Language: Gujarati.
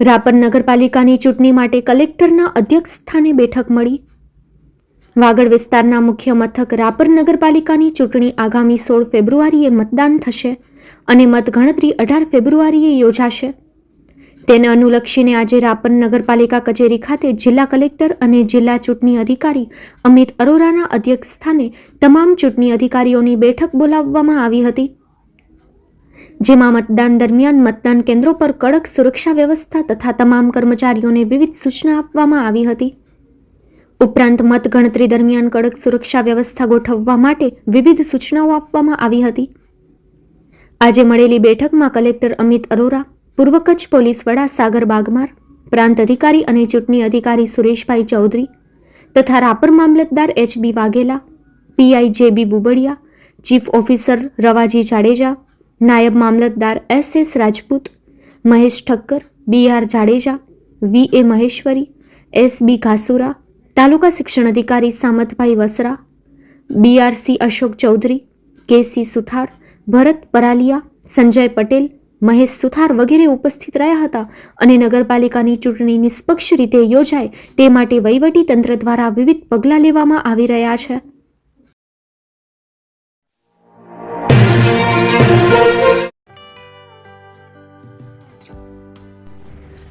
રાપર નગરપાલિકાની ચૂંટણી માટે કલેક્ટરના અધ્યક્ષ સ્થાને બેઠક મળી. વાગડ વિસ્તારના મુખ્ય મથક રાપર નગરપાલિકાની ચૂંટણી આગામી સોળ ફેબ્રુઆરીએ મતદાન થશે અને મતગણતરી અઢાર ફેબ્રુઆરીએ યોજાશે. તેને અનુલક્ષીને આજે રાપર નગરપાલિકા કચેરી ખાતે જિલ્લા કલેક્ટર અને જિલ્લા ચૂંટણી અધિકારી અમિત અરોરાના અધ્યક્ષ સ્થાને તમામ ચૂંટણી અધિકારીઓની બેઠક બોલાવવામાં આવી હતી. જેમાં મતદાન દરમિયાન મતદાન કેન્દ્રો પર કડક સુરક્ષા વ્યવસ્થા તથા તમામ કર્મચારીઓને વિવિધ સૂચના આપવામાં આવી હતી. ઉપરાંત મતગણતરી દરમિયાન કડક સુરક્ષા વ્યવસ્થા ગોઠવવા માટે વિવિધ સૂચનાઓ આપવામાં આવી હતી. આજે મળેલી બેઠકમાં કલેક્ટર અમિત અરોરા, પૂર્વ કચ્છ પોલીસ વડા સાગર બાગમાર, પ્રાંત અધિકારી અને ચૂંટણી અધિકારી સુરેશભાઈ ચૌધરી તથા રાપર મામલતદાર H B Vaghela P I J B Bubadiya, chief officer Ravaji Jadeja નાયબ મામલતદાર S S Rajput, Mahesh Thakkar, B R Jadeja, V A Maheshwari, S B Ghasura, તાલુકા શિક્ષણ અધિકારી Samatbhai Vasra B R C Ashok Chaudhary K C Suthar, Bharat Paraliya, Sanjay Patel, Mahesh Suthar વગેરે ઉપસ્થિત રહ્યા હતા અને નગરપાલિકાની ચૂંટણી નિષ્પક્ષ રીતે યોજાય તે માટે વહીવટી તંત્ર દ્વારા વિવિધ પગલાં લેવામાં આવી રહ્યા છે.